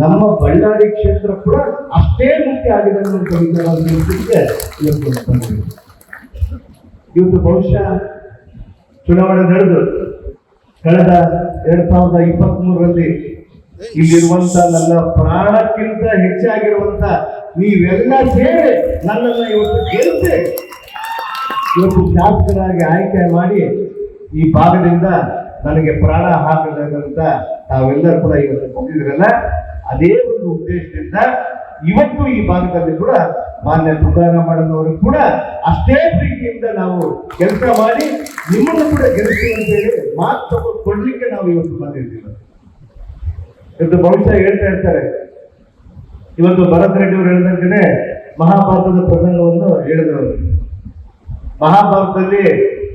ನಮ್ಮ ಬಳ್ಳಾರಿ ಕ್ಷೇತ್ರ ಕೂಡ ಅಷ್ಟೇ ಮುಖ್ಯ ಆಗಿದೆ ಇವತ್ತು ಬಹುಶಃ ಚುನಾವಣೆ ನಡೆದು ಕಳೆದ ಎರಡ್ ಸಾವಿರದ ಇಪ್ಪತ್ತ್ ಮೂರರಲ್ಲಿ ಇಲ್ಲಿರುವಂತ ನನ್ನ ಪ್ರಾಣಕ್ಕಿಂತ ಹೆಚ್ಚಾಗಿರುವಂತ ನೀವೆಲ್ಲ ಸೇರಿ ನನ್ನನ್ನು ಇವತ್ತು ಗೆಲ್ತೆ ಇವತ್ತು ಶಾಸಕರಾಗಿ ಆಯ್ಕೆ ಮಾಡಿ ಈ ಭಾಗದಿಂದ ನನಗೆ ಪ್ರಾಣ ಹಾಕದಂತ ತಾವೆಲ್ಲರೂ ಕೂಡ ಇವತ್ತು ಬಂದಿದ್ರಲ್ಲ ಅದೇ ಒಂದು ಉದ್ದೇಶದಿಂದ ಇವತ್ತು ಈ ಭಾಗದಲ್ಲಿ ಕೂಡ ಮಾನ್ಯ ತುಕಾರಾಮಣ್ಣನವರು ಕೂಡ ಅಷ್ಟೇ ಪ್ರೀತಿಯಿಂದ ನಾವು ಕೆಲಸ ಮಾಡಿ ನಿಮ್ಮನ್ನು ಕೂಡ ಗೆಲ್ಲಿಸುವಂತೇಳಿ ಮಾತು ಕೊಡ್ಲಿಕ್ಕೆ ನಾವು ಇವತ್ತು ಬಂದಿದ್ದೀವಿ. ಇವತ್ತು ಬಹುಶಃ ಹೇಳ್ತಾ ಇರ್ತಾರೆ. ಇವತ್ತು ಭರತ್ ರೆಡ್ಡಿ ಅವರು ಹೇಳಿದಂತೆ ಮಹಾಭಾರತದ ಪ್ರಸಂಗವನ್ನು ಹೇಳಿದರು ಮಹಾಭಾರತದಲ್ಲಿ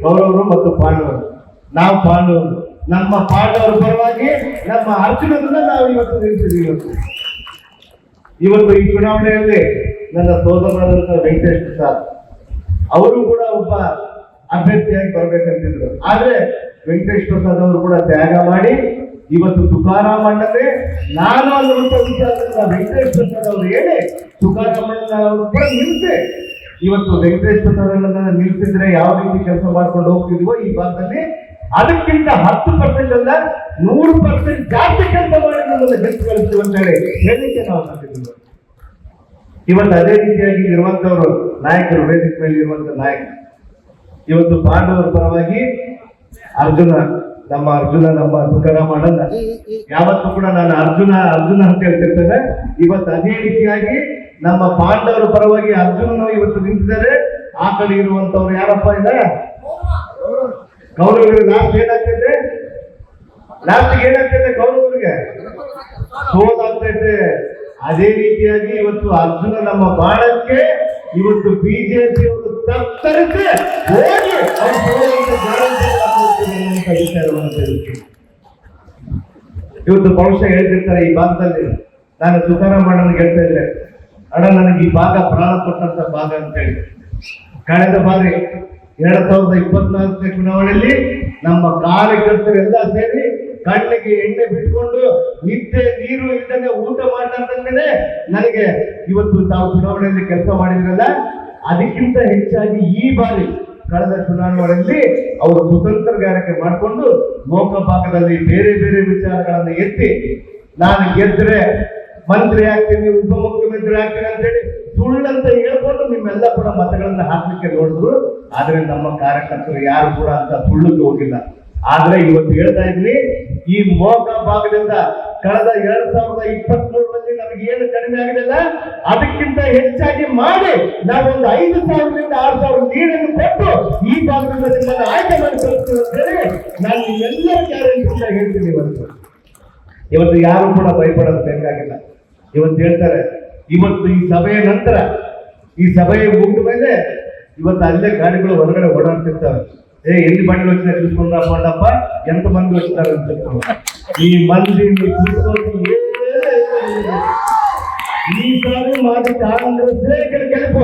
ಕೌರವರು ಮತ್ತು ಪಾಂಡವರು. ನಾವು ಪಾಂಡವರು. ನಮ್ಮ ಪಾಂಡವರ ಪರವಾಗಿ ನಮ್ಮ ಅರ್ಜುನನ್ನ ನಾವು ಇವತ್ತು ನಿಲ್ಲಿಸಿದ್ವಿ ಇವತ್ತು. ಇವತ್ತು ಈ ಚುನಾವಣೆಯಲ್ಲಿ ನನ್ನ ಸೋದರಾದಂತಹ ವೆಂಕಟೇಶ್ ಪ್ರಸಾದ್ ಅವರು ಕೂಡ ಒಬ್ಬ ಅಭ್ಯರ್ಥಿಯಾಗಿ ಬರ್ಬೇಕಂತಿದ್ರು. ಆದ್ರೆ ವೆಂಕಟೇಶ್ ಪ್ರಸಾದ್ ಅವರು ಕೂಡ ತ್ಯಾಗ ಮಾಡಿ ಇವತ್ತು ತುಕಾರಾಮಣ್ಣನೇ ನಾನು ಅನ್ನುವಂಥ ವಿಚಾರದಿಂದ ವೆಂಕಟೇಶ್ ಪ್ರಸಾದ್ ಅವರು ಹೇಳಿ ತುಕಾರಾಮಣ್ಣ ಅವರು ಕೂಡ ನಿಲ್ಸೆ. ಇವತ್ತು ವೆಂಕಟೇಶ್ ಪ್ರಸಾದ್ ಅವರನ್ನ ನಿಲ್ಸಿದ್ರೆ ಯಾವ ರೀತಿ ಕೆಲಸ ಮಾಡ್ಕೊಂಡು ಹೋಗ್ತಿದ್ವೋ ಈ ಭಾಗದಲ್ಲಿ ಅದಕ್ಕಿಂತ ಹತ್ತು ಪರ್ಸೆಂಟ್ ಅಲ್ಲ ನೂರು ಪರ್ಸೆಂಟ್ ಜಾಸ್ತಿ ಕೆಲಸ ಮಾಡಿ ನಮ್ಮನ್ನು ಅಂತ ಹೇಳಿ ಹೇಳಿಕೆ ನಾವು ಇವತ್ತು ಅದೇ ರೀತಿಯಾಗಿ ಇರುವಂತವರು ನಾಯಕರು, ವೇದಿಕೆ ಮೇಲೆ ಇರುವಂತ ನಾಯಕರು. ಇವತ್ತು ಪಾಂಡವರ ಪರವಾಗಿ ಅರ್ಜುನ, ನಮ್ಮ ಅರ್ಜುನ, ನಮ್ಮ ತುಕಾರಾಮಣ್ಣನ ಯಾವತ್ತೂ ಕೂಡ ನಾನು ಅರ್ಜುನ ಅರ್ಜುನ ಅಂತ ಹೇಳ್ತಿರ್ತೇನೆ. ಇವತ್ತು ಅದೇ ರೀತಿಯಾಗಿ ನಮ್ಮ ಪಾಂಡವರ ಪರವಾಗಿ ಅರ್ಜುನನು ಇವತ್ತು ನಿಂತಿದ್ದಾರೆ. ಆ ಕಡೆ ಇರುವಂತವ್ರು ಯಾರಪ್ಪ ಇದೆ ಕೌರವರಿಗೆ ಲಾಸ್ಟ್ ಏನಾಗ್ತೈತೆ ಲಾಸ್ಟ್ ಏನಾಗ್ತೈತೆ ಗೌರವರಿಗೆ? ಸೋಲಾಗ್ತೈತೆ ಅದೇ ರೀತಿಯಾಗಿ ಇವತ್ತು ಅರ್ಜುನ ನಮ್ಮ ಬಾಳಕ್ಕೆ ಇವತ್ತು ಬಿಜೆಪಿ ಅವರು ತತ್ತರಿಸಿ ಹೋಗಿ. ಇವತ್ತು ಬಹುಶಃ ಹೇಳ್ತಿರ್ತಾರೆ ಈ ಭಾಗದಲ್ಲಿ. ನಾನು ತುಕಾರಾಮ್ ಅಣ್ಣನಿಗೆ ಹೇಳ್ತಾ ಇದ್ರೆ ಅಣ್ಣ, ನನಗೆ ಈ ಭಾಗ ಪ್ರಾಣ ಕೊಟ್ಟಂತ ಭಾಗ ಅಂತ ಹೇಳಿ ಕಳೆದ ಬಾರಿ ಎರಡ್ ಸಾವಿರದ ಇಪ್ಪತ್ನಾಲ್ಕನೇ ಚುನಾವಣೆಯಲ್ಲಿ ನಮ್ಮ ಕಾರ್ಯಕರ್ತರೆಲ್ಲ ಸೇರಿ ಕಣ್ಣಿಗೆ ಎಣ್ಣೆ ಬಿಟ್ಕೊಂಡು ನಿದ್ದೆ, ನೀರು ಇಲ್ಲದೆ ಊಟ ಮಾಡಲಾರ್ದಂಗೆ ನನಗೆ ಇವತ್ತು ತಾವು ಚುನಾವಣೆಯಲ್ಲಿ ಕೆಲಸ ಮಾಡಿದ್ರಲ್ಲ, ಅದಕ್ಕಿಂತ ಹೆಚ್ಚಾಗಿ ಈ ಬಾರಿ ಕಳೆದ ಚುನಾವಣೆಯಲ್ಲಿ ಅವರು ಸ್ವತಂತ್ರಗಾರಿಕೆ ಮಾಡಿಕೊಂಡು ಲೋಕ ಭಾಗದಲ್ಲಿ ಬೇರೆ ಬೇರೆ ವಿಚಾರಗಳನ್ನು ಎತ್ತಿ ನಾನು ಗೆದ್ರೆ ಮಂತ್ರಿ ಆಗ್ತೀನಿ, ಉಪಮುಖ್ಯಮಂತ್ರಿ ಆಗ್ತೀನಿ ಅಂತ ಹೇಳಿ ಸುಳ್ಳಂತ ಹೇಳ್ಕೊಂಡು ನಿಮ್ಮೆಲ್ಲ ಕೂಡ ಮತಗಳನ್ನ ಹಾಕ್ಲಿಕ್ಕೆ ನೋಡಿದ್ರು. ಆದ್ರೆ ನಮ್ಮ ಕಾರ್ಯಕರ್ತರು ಯಾರು ಕೂಡ ಅಂತ ಸುಳ್ಳಕ್ಕೆ ಹೋಗಿಲ್ಲ. ಆದ್ರೆ ಇವತ್ತು ಹೇಳ್ತಾ ಇದ್ವಿ ಈ ಮೋಕ ಭಾಗದಿಂದ ಕಳೆದ ಎರಡ್ ಸಾವಿರದ ಇಪ್ಪತ್ತ್ ಮೂರರಲ್ಲಿ ನಮಗೆ ಏನು ಕಡಿಮೆ ಆಗಲಿಲ್ಲ ಅದಕ್ಕಿಂತ ಹೆಚ್ಚಾಗಿ ಮಾಡಿ ನಾವೊಂದು ಐದು ಸಾವಿರದಿಂದ ಆರು ಸಾವಿರ ನೀರನ್ನು ಕೊಟ್ಟು ಈ ಭಾಗದಿಂದ ನಿಮ್ಮನ್ನು ಆಯ್ಕೆ ಮಾಡಿಕೊಳ್ತೀವಿ ಅಂತ ನಾನು ನಿಮ್ಮೆಲ್ಲರ ಹೇಳ್ತೀನಿ ಇವತ್ತು. ಇವತ್ತು ಯಾರು ಕೂಡ ಭಯಪಡೋದು ಬೇಕಾಗಿಲ್ಲ. ಇವತ್ತು ಹೇಳ್ತಾರೆ ಇವತ್ತು ಈ ಸಭೆಯ ನಂತರ, ಈ ಸಭೆ ಮುಗಿದ ಮೇಲೆ ಇವತ್ತು ಅಲ್ಲೇ ಗಾಡಿಗಳು ಹೊರಗಡೆ ಓಡಾಡ್ತಿರ್ತಾರೆ. ಏ, ಎಲ್ಲಿ ಬಂಡಿ వచ్చిನ ಚೂಸ್ಕೊಂಡ್ರ ಮಾಡಪ್ಪ ಎಂತ ಮಂದಿ వచ్చిದ್ದಾರೆ ಅಂತ ಈ ಮಂದಿ ಈ ಸಾರಿ ಮಾಡಿ ಕಾಂಗ್ರೆಸ್ ಕೆಲಪ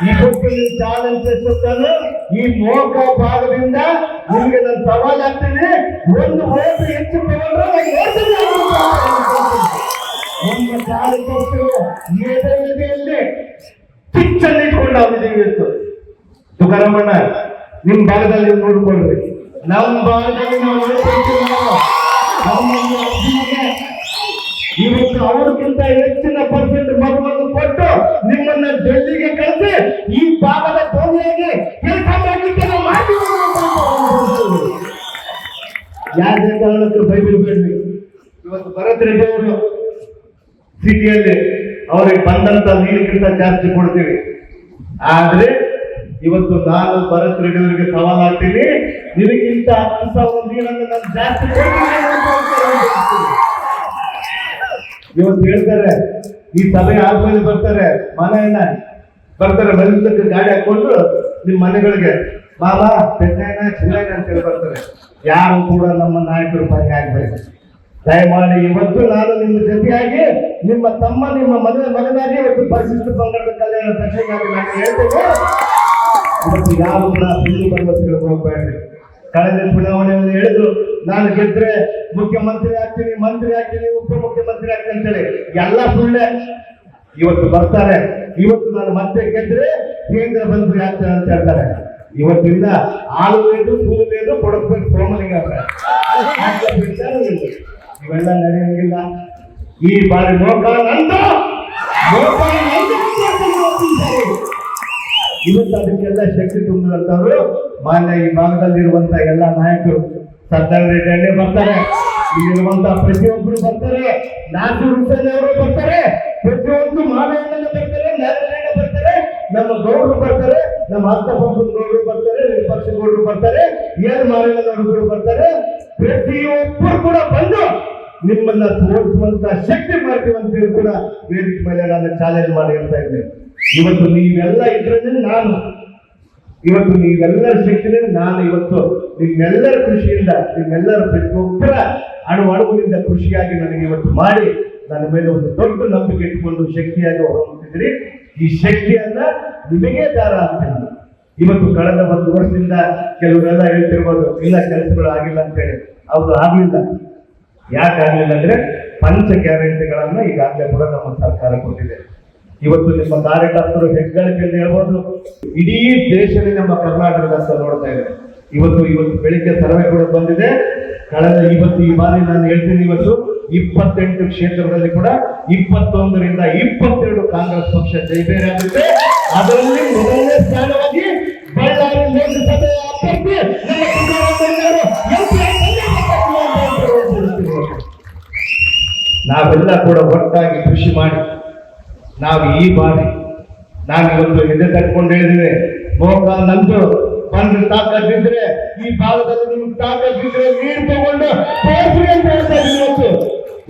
ಈ ಕೊಟ್ಟಿನ ಚಾಲೆಂಜ್ ಎಷ್ಟೊತ್ತಾನು ಈ ಮೋಕ ಭಾಗದಿಂದ ನಿಮಗೆ ನಾನು ಸವಾಲ್ ಆಗ್ತೀನಿ ಒಂದು ಓಟು ಹೆಚ್ಚು ತಗೊಂಡ್ರೆ ನಮ್ಮ ಕಾರ್ಯಕರ್ತರು ಎದೆಯಲ್ಲಿ ಪಿಚ್ಚಲ್ಲಿ ಇಟ್ಕೊಂಡು ಆಗಿದ್ದೀವಿ ಇವತ್ತು ತುಕಾರಾಮಣ್ಣ ನಿಮ್ ಭಾಗದಲ್ಲಿ ನೋಡ್ಕೊಳ್ರಿ ನಮ್ಮ ಭಾಗದಲ್ಲಿ ನಾವು ನೋಡ್ಕೊಳ್ತೀವಿ ಇವತ್ತು ಅವ್ರಿಗಿಂತ ಹೆಚ್ಚಿನ ಪರ್ಸೆಂಟ್ ಮಗುವನ್ನು ಕೊಟ್ಟು ನಿಮ್ಮನ್ನ ಡೆಲ್ಲಿಗೆ ಕಳಿಸಿ ಈ ಭಾಗದ ಧೋನಿಯಾಗಿ ಕೆಲಸ ಮಾಡಲಿಕ್ಕೆ ನಾವು ಯಾರ ಯಾಕೆ ಕಾರಣಕ್ಕೂ ಇವತ್ತು ಭರತ್ ರೆಡ್ಡಿ ಅವರು ಸಿಟಿಯಲ್ಲಿ ಅವ್ರಿಗೆ ಬಂದಂತ ನೀರಿಗಿಂತ ಜಾಸ್ತಿ ಕೊಡ್ತೀವಿ. ಆದ್ರೆ ಇವತ್ತು ನಾನು ಭರತ್ ರೆಡ್ಡಿ ಅವರಿಗೆ ಸವಾಲ್ ಹಾಕ್ತೀನಿ, ನಿನಗಿಂತ ಹತ್ತು ಸಾವಿರ ನೀರನ್ನು ನಾನು ಜಾಸ್ತಿ ಇವತ್ತು ಹೇಳ್ತಾರೆ, ಈ ಸಭೆ ಆದ್ಮೇಲೆ ಬರ್ತಾರೆ ಮನೆಯನ್ನ. ಬರ್ತಾರೆ ಬಂದಕ್ಕೆ ಗಾಡಿ ಹಾಕೊಂಡು ನಿಮ್ಮ ಮನೆಗಳಿಗೆ. ಮಾಮ ಚೆನ್ನೈನ ಚಿಲ್ಲಯ್ಯನ ಅಂತ ಹೇಳಿ ಬರ್ತಾರೆ. ಯಾರು ಕೂಡ ನಮ್ಮ ನಾಯಕರು ಪರಿ ಆಗ್ಬೇಕು ದಯಮಾಡಿ ಇವತ್ತು ನಾನು ನಿಮ್ಮ ಜೊತೆಯಾಗಿ ನಿಮ್ಮ ತಮ್ಮ, ನಿಮ್ಮ ಮದುವೆ ಮಗನಾಗಿ ಇವತ್ತು ಪರಿಶಿಷ್ಟ ಪಂಗಡದ ಕಲ್ಯಾಣ ಸಚಿವರಾಗಿ ನಾನು ಹೇಳ್ತೇನೆ. ಇವತ್ತು ಕೂಡ ಸುಳ್ಳು ಬಂದು ಹೋಗ್ಬೇಡ್ರಿ. ಕಳೆದ ಚುನಾವಣೆಯಲ್ಲಿ ಹೇಳಿದ್ರು, ನಾನು ಗೆದ್ರೆ ಮುಖ್ಯಮಂತ್ರಿ ಆಗ್ತೀನಿ, ಮಂತ್ರಿ ಆಗ್ತೀನಿ, ಉಪಮುಖ್ಯಮಂತ್ರಿ ಆಗ್ತೀನಿ ಅಂತೇಳಿ. ಎಲ್ಲ ಸುಳ್ಳೆ ಇವತ್ತು ಬರ್ತಾರೆ. ಇವತ್ತು ನಾನು ಮತ್ತೆ ಗೆದ್ರೆ ಕೇಂದ್ರ ಮಂತ್ರಿ ಆಗ್ತೇನೆ ಅಂತ ಹೇಳ್ತಾರೆ. ಇವತ್ತಿಂದ ಆಳು ಬೇಕು ಸೂಲು ಬೇಕು ಕೊಡಬೇಕು ಸೋಮಲಿಂಗ ಇವೆಲ್ಲ ನಡೆಯಂಗಿಲ್ಲ. ಈ ಬಾರಿ ನಂದು ಅಂತ. ಇವತ್ತು ಅದಕ್ಕೆಲ್ಲ ಶಕ್ತಿ ತುಂಬಿದಂಥವ್ರು ಮಾನ್ಯ ಈ ಭಾಗದಲ್ಲಿರುವಂತ ಎಲ್ಲ ನಾಯಕರು. ಸರ್ದಾರ್ ರೆಡ್ಡಿ ಅಣ್ಣೆ ಬರ್ತಾರೆ. ಇಲ್ಲಿರುವಂತ ಪ್ರತಿಯೊಬ್ಬರು ಬರ್ತಾರೆ. ನಾಲ್ಕು ಹುಸೇನ್ ಅವರು ಬರ್ತಾರೆ. ಪ್ರತಿಯೊಂದು ಮಾನವಣ್ಣ ಬರ್ತಾರೆ ನಾರಾಯಣ ಬರ್ತಾರೆ, ನಮ್ಮ ಗೌಡರು ಬರ್ತಾರೆ, ನಮ್ಮ ಹಸ್ತಪಂಪನ ಗೌಡರು ಬರ್ತಾರೆ, ವಿಪಕ್ಷ ಗೌಡರು ಬರ್ತಾರೆ ಏನ್ ಹುಡುಗರು ಬರ್ತಾರೆ. ಪ್ರತಿಯೊಬ್ಬರು ಕೂಡ ಬಂದು ನಿಮ್ಮನ್ನ ತೋರಿಸುವಂತ ಶಕ್ತಿ ಮಾಡ್ತೀವಂತೇಳಿ ಕೂಡ ವೇದಿಕೆ ಮೇಲೆ ನಾನು ಚಾಲೆಂಜ್ ಮಾಡಿ ಹೇಳ್ತಾ ಇದ್ದೇನೆ. ಇವತ್ತು ನೀವೆಲ್ಲ ಇದ್ರೆ ನಾನು. ಇವತ್ತು ನೀವೆಲ್ಲರ ಶಕ್ತಿನೇ ನಾನು ಇವತ್ತು ನಿಮ್ಮೆಲ್ಲರ ಕೃಷಿಯಿಂದ ನಿಮ್ಮೆಲ್ಲರ ಪ್ರತಿಯೊಬ್ಬರ ಅಣು ಅಣುವಿನಿಂದ ಖುಷಿಯಾಗಿ ನನಗೆ ಇವತ್ತು ಮಾಡಿ ನನ್ನ ಮೇಲೆ ಒಂದು ದೊಡ್ಡ ನಂಬಿಕೆ ಇಟ್ಟುಕೊಂಡು ಶಕ್ತಿಯಾಗಿ ಹೋಗ್ತಿದ್ರಿ ಈ ಶಕ್ತಿಯನ್ನ ನಿಮಗೆ ದಾರ ಆಗ್ತೀನಿ ಇವತ್ತು ಕಳೆದ ಒಂದು ವರ್ಷದಿಂದ ಕೆಲವರೆಲ್ಲ ಹೇಳ್ತಿರ್ಬೋದು, ಇಲ್ಲ, ಕೆಲಸಗಳು ಆಗಿಲ್ಲ ಅಂತೇಳಿ ಅವರು ಆಗ್ಲಿಲ್ಲ. ಯಾಕೆ ಆಗ್ಲಿಲ್ಲ ಅಂದ್ರೆ ಪಂಚ ಗ್ಯಾರಂಟಿಗಳನ್ನ ಈಗಾಗಲೇ ಕೂಡ ನಮ್ಮ ಸರ್ಕಾರ ಕೊಟ್ಟಿದೆ. ಇವತ್ತು ನಿಮ್ಮ ಕಾರ್ಯಕರ್ತರು ಹೆಗ್ಗಳಿಕೆ ಅಂತ ಹೇಳ್ಬೋದು. ಇಡೀ ದೇಶದಲ್ಲಿ ನಮ್ಮ ಕರ್ನಾಟಕದ ಅಂತ ನೋಡ್ತಾ ಇದೆ. ಇವತ್ತು ಇವತ್ತು ಬೆಳಿಗ್ಗೆ ಸರ್ವೆ ಕೂಡ ಬಂದಿದೆ. ಕಳೆದ ಇವತ್ತು ಈ ಬಾರಿ ನಾನು ಹೇಳ್ತೀನಿ ಇವತ್ತು, ಇಪ್ಪತ್ತೆಂಟು ಕ್ಷೇತ್ರಗಳಲ್ಲಿ ಕೂಡ ಇಪ್ಪತ್ತೊಂದರಿಂದ ಇಪ್ಪತ್ತೆರಡು ಕಾಂಗ್ರೆಸ್ ಪಕ್ಷ ಜಯಬೇರೆ ಆಗುತ್ತೆ. ಅದರಲ್ಲಿ ಮೊದಲನೇ ಸ್ಥಾನವಾಗಿ ನಾವೆಲ್ಲ ಕೂಡ ಒಟ್ಟಾಗಿ ಕೃಷಿ ಮಾಡಿ, ನಾವು ಈ ಬಾರಿ ನಾನು ಇವತ್ತು ಹೆಜ್ಜೆ ತಟ್ಕೊಂಡು ಹೇಳಿದ್ರೆ ಮೋಕ ನಂದು ಬಂದು ತಾಕತ್ತಿದ್ರೆ ಈ ಭಾಗದಲ್ಲಿ ನಿಮ್ಗೆ ತಾಕತ್ತಿದ್ರೆ ನೀರು ತಗೊಂಡು ಅಂತ ಇವತ್ತು.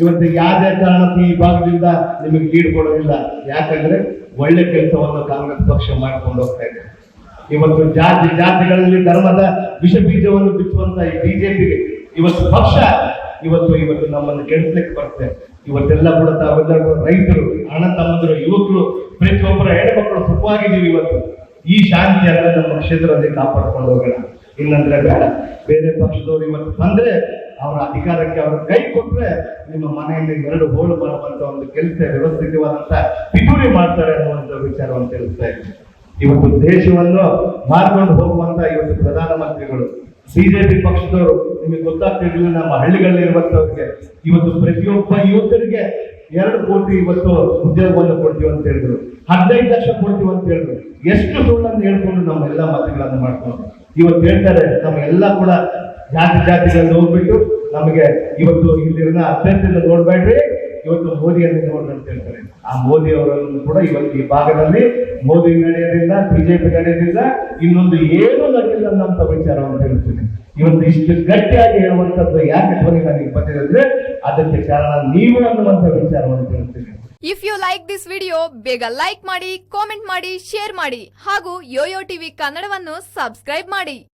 ಇವತ್ತು ಯಾವುದೇ ಕಾರಣಕ್ಕೂ ಈ ಭಾಗದಿಂದ ನಿಮಗೆ ಲೀಡ್ ಕೊಡೋದಿಲ್ಲ. ಯಾಕಂದ್ರೆ ಒಳ್ಳೆ ಕೆಲಸವನ್ನು ಕಾಂಗ್ರೆಸ್ ಪಕ್ಷ ಮಾಡ್ಕೊಂಡು ಹೋಗ್ತಾ ಇದೆ. ಇವತ್ತು ಜಾತಿ, ಜಾತಿಗಳಲ್ಲಿ ಧರ್ಮದ ವಿಷ ಬೀಜವನ್ನು ಬಿಚ್ಚುವಂತ ಈ ಬಿಜೆಪಿಗೆ ಇವತ್ತು ಪಕ್ಷ, ಇವತ್ತು ಇವತ್ತು ನಮ್ಮನ್ನು ಕೆಡಿಸ್ಲಿಕ್ಕೆ ಬರುತ್ತೆ. ಇವತ್ತೆಲ್ಲ ಕೂಡ ತಾವೆಲ್ಲರೂ ರೈತರು, ಅಣ್ಣ ತಮ್ಮಂದರು, ಯುವಕರು, ಪ್ರತಿಯೊಬ್ಬರ ಹೆಣ್ಮಕ್ಳು ಸುಖವಾಗಿದ್ದೀವಿ ಇವತ್ತು. ಈ ಶಾಂತಿಯನ್ನ ನಮ್ಮ ಕ್ಷೇತ್ರದಲ್ಲಿ ಕಾಪಾಡ್ಕೊಂಡು ಹೋಗೋಣ. ಇಲ್ಲಂದ್ರೆ ಬೇಡ. ಬೇರೆ ಪಕ್ಷದವರು ಇವತ್ತು ಬಂದ್ರೆ ಅವರ ಅಧಿಕಾರಕ್ಕೆ ಅವರು ಕೈ ಕೊಟ್ರೆ ನಿಮ್ಮ ಮನೆಯಲ್ಲಿ ಎರಡು ಹೋಳು ಬರುವಂತ ಒಂದು ಕೆಲಸ ವ್ಯವಸ್ಥಿತವಾದಂತ ಪಿತೂರಿ ಮಾಡ್ತಾರೆ ಅನ್ನುವಂಥ ವಿಚಾರವನ್ನು ತಿಳಿಸ್ತಾ ಇದ್ದೀನಿ. ಇವತ್ತು ದೇಶವನ್ನು ಮಾರ್ಕೊಂಡು ಹೋಗುವಂತ ಇವತ್ತು ಪ್ರಧಾನಮಂತ್ರಿಗಳು ಬಿಜೆಪಿ ಪಕ್ಷದವರು, ನಿಮಗೆ ಗೊತ್ತಾಗ್ತಿರ್ಲಿಲ್ಲ, ನಮ್ಮ ಹಳ್ಳಿಗಳಲ್ಲಿ ಇರುವಂತವ್ರಿಗೆ ಇವತ್ತು ಪ್ರತಿಯೊಬ್ಬ ಯುವಕರಿಗೆ ಎರಡು ಕೋಟಿ ಇವತ್ತು ಉದ್ಯೋಗವನ್ನು ಕೊಡ್ತೀವಿ ಅಂತ ಹೇಳಿದ್ರು. ಹದಿನೈದು ಲಕ್ಷ ಕೊಡ್ತೀವಿ ಅಂತ ಹೇಳಿದ್ರು. ಎಷ್ಟು ಸುಳ್ಳನ್ನು ಹೇಳ್ಕೊಂಡು ನಮ್ಮೆಲ್ಲ ಮತಗಳನ್ನು ಮಾಡ್ಕೊಂಡು. ಇವತ್ತು ಹೇಳ್ತಾರೆ ನಮಗೆಲ್ಲ ಕೂಡ ಜಾತಿ ಜಾತಿಗಳಲ್ಲಿ ಹೋಗ್ಬಿಟ್ಟು ನಮಗೆ ಇವತ್ತು ಇಲ್ಲಿನ ಅಭ್ಯರ್ಥಿಯನ್ನು ನೋಡ್ಬೇಡ್ರಿ. ಇವತ್ತು ಮೋದಿಯನ್ನು ಅಂತ ಹೇಳ್ತಾರೆ. ಆ ಮೋದಿ ಅವರನ್ನು ಕೂಡ ಇವತ್ತು ಈ ಭಾಗದಲ್ಲಿ ಮೋದಿ ನಡೆಯೋದಿಲ್ಲ ಬಿಜೆಪಿ ನಡೆಯೋದಿಲ್ಲ ಇನ್ನೊಂದು ಏನು ನಡೆಯಿಲ್ಲ ಅನ್ನೋಂಥ ವಿಚಾರವನ್ನು ಹೇಳ್ತೀನಿ. ಇವತ್ತು ಇಷ್ಟು ಗಟ್ಟಿಯಾಗಿ ಹೇಳುವಂಥದ್ದು ಯಾಕೆ ಧ್ವನಿ ನನಗೆ ಬಂದಿದೆ ಅದಕ್ಕೆ ಕಾರಣ ನೀವು ಅನ್ನುವಂಥ ವಿಚಾರವನ್ನು ಹೇಳ್ತೀನಿ. If you like this video ಬೇಗ ಲೈಕ್ ಮಾಡಿ ಕಾಮೆಂಟ್ ಮಾಡಿ ಶೇರ್ ಮಾಡಿ ಹಾಗೂ ಯೋಯೋ ಟಿವಿ ಕನ್ನಡವನ್ನು ಸಬ್ಸ್ಕ್ರೈಬ್ ಮಾಡಿ.